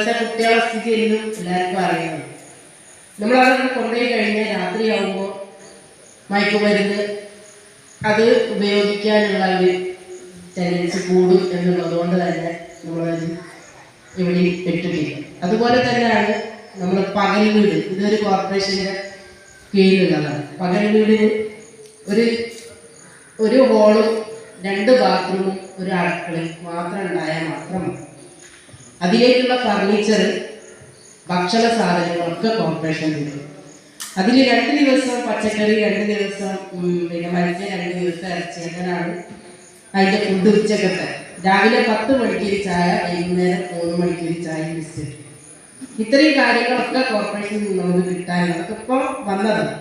ഇപ്പോഴത്തെ കുട്ടികളെ സ്ഥിതി എന്നും നമ്മൾ അതൊക്കെ കൊണ്ടുപോയി കഴിഞ്ഞാൽ രാത്രിയാവുമ്പോൾ മയക്കുമരുന്ന് അത് ഉപയോഗിക്കാനുള്ള ഒരു ടെൻഡൻസി കൂടും എന്നുള്ളത് കൊണ്ട് തന്നെ നമ്മളത് ഇവിടെ ഇട്ടിട്ടില്ല. അതുപോലെ തന്നെയാണ് നമ്മൾ പകൽ വീട് ഇതൊരു കോർപ്പറേഷന്റെ കീഴിലുള്ളതാണ്. പകൽ വീടിന് ഒരു ഒരു ഹോളും രണ്ട് ബാത്റൂമും ഒരു അടുക്കളയും മാത്രം ഉണ്ടായാൽ മാത്രം മതി. അതിലേക്കുള്ള ഫർണിച്ചർ ഭക്ഷണ സാധനങ്ങളൊക്കെ കോർപ്പറേഷൻ തരും അതിൽ രണ്ട് ദിവസം പച്ചക്കറി രണ്ട് ദിവസം പിന്നെ മരിച്ച രണ്ട് ദിവസം ഇറച്ചി അതിന്റെ ഫുഡ് ഉച്ചക്കത്തെ രാവിലെ പത്ത് മണിക്ക് ചായ വൈകുന്നേരം മൂന്ന് മണിക്ക് ചായ ബിസ്ക്കറ്റ് ഇത്രയും കാര്യങ്ങളൊക്കെ കോർപ്പറേഷനിൽ നിന്ന് നമുക്ക് കിട്ടാനും അതൊക്കെ വന്നതാണ്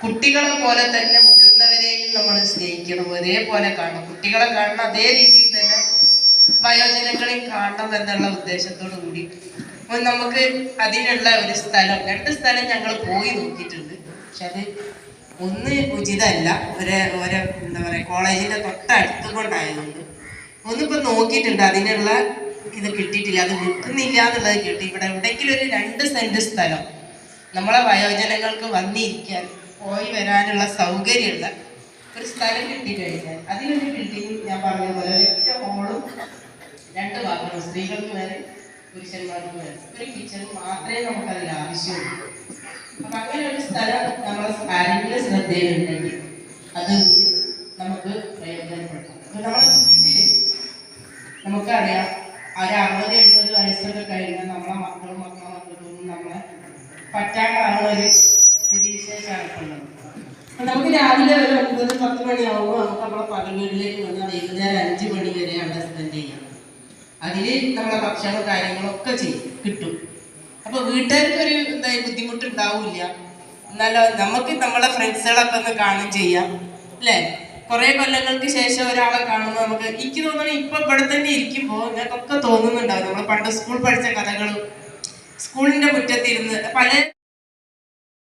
കുട്ടികളെ പോലെ തന്നെ മുതിർന്നവരെയും നമ്മൾ സ്നേഹിക്കണം. ഒരേപോലെ കാണണം. കുട്ടികളെ കാണണം അതേ രീതിയിൽ തന്നെ വയോജനങ്ങളെയും കാണണം എന്നുള്ള ഉദ്ദേശത്തോടു കൂടി. നമുക്ക് അതിനുള്ള ഒരു സ്ഥലം രണ്ട് സ്ഥലം ഞങ്ങൾ പോയി നോക്കിയിട്ടുണ്ട്. പക്ഷെ അത് ഒന്ന് ഉചിതമല്ല. ഒരു ഓരോ എന്താ പറയുക കോളേജിന്റെ തൊട്ടടുത്ത് കൊണ്ടായതുകൊണ്ട്. ഒന്നിപ്പോൾ നോക്കിയിട്ടുണ്ട്. അതിനുള്ള ഇത് കിട്ടിയിട്ടില്ല. അത് വിൽക്കുന്നില്ല എന്നുള്ളത് കിട്ടി. ഇവിടെ എവിടെയെങ്കിലും ഒരു രണ്ട് സെന്റ് സ്ഥലം. നമ്മളെ വയോജനങ്ങൾക്ക് വന്നിരിക്കാൻ പോയി വരാനുള്ള സൗകര്യമുള്ള ഒരു സ്ഥലം കിട്ടിക്കഴിഞ്ഞാൽ അതിനൊരു ബിൽഡിംഗ് ഞാൻ പറഞ്ഞ പോലെ ഒരൊറ്റ ഹോളും രണ്ട് ഭാഗങ്ങളും സ്ത്രീകൾക്ക് വരെ പുരുഷന്മാർക്ക് വരെ ഒരു കിച്ചൺ മാത്രമേ നമുക്ക് അതിൽ ആവശ്യമുള്ളൂ. അപ്പൊ അങ്ങനെ ഒരു സ്ഥലം നമ്മളെ ആരെങ്കിലും ശ്രദ്ധയിലുണ്ടെങ്കിൽ അത് നമുക്ക് പ്രയോജനപ്പെടുത്താം. അപ്പൊ നമ്മളെ വീട്ടിൽ നമുക്കറിയാം ഒരു അറുപത് എഴുപത് വയസ്സൊക്കെ കഴിഞ്ഞാൽ നമ്മളെ മക്കളും മക്കളെ മക്കൾക്കൊന്നും നമ്മളെ പറ്റാണ്ടാണ് ഒരു സ്ഥിതിവിശേഷമാണ് നമുക്ക് രാവിലെ ഒരു ഒൻപത് പത്ത് മണിയാവുമ്പോൾ നമുക്ക് നമ്മളെ പകൽ വീട്ടിലേക്ക് അതിൽ നമ്മളെ ഭക്ഷണവും കാര്യങ്ങളൊക്കെ ചെയ്യും കിട്ടും. അപ്പൊ വീട്ടുകാർക്ക് ഒരു എന്താ ബുദ്ധിമുട്ട് ഉണ്ടാവില്ല എന്നാലോ നമുക്ക് നമ്മളെ ഫ്രണ്ട്സുകളൊക്കെ ഒന്ന് കാണുകയും ചെയ്യാം അല്ലേ? കുറെ കൊല്ലങ്ങൾക്ക് ശേഷം ഒരാളെ കാണുമ്പോൾ നമുക്ക് എനിക്ക് തോന്നുന്നു ഇപ്പൊ ഇവിടെ തന്നെ ഇരിക്കുമ്പോൾ ഞങ്ങൾക്കൊക്കെ തോന്നുന്നുണ്ടാവും. നമ്മൾ പണ്ട് സ്കൂൾ പഠിച്ച കഥകളും സ്കൂളിന്റെ മുറ്റത്തിരുന്ന് പല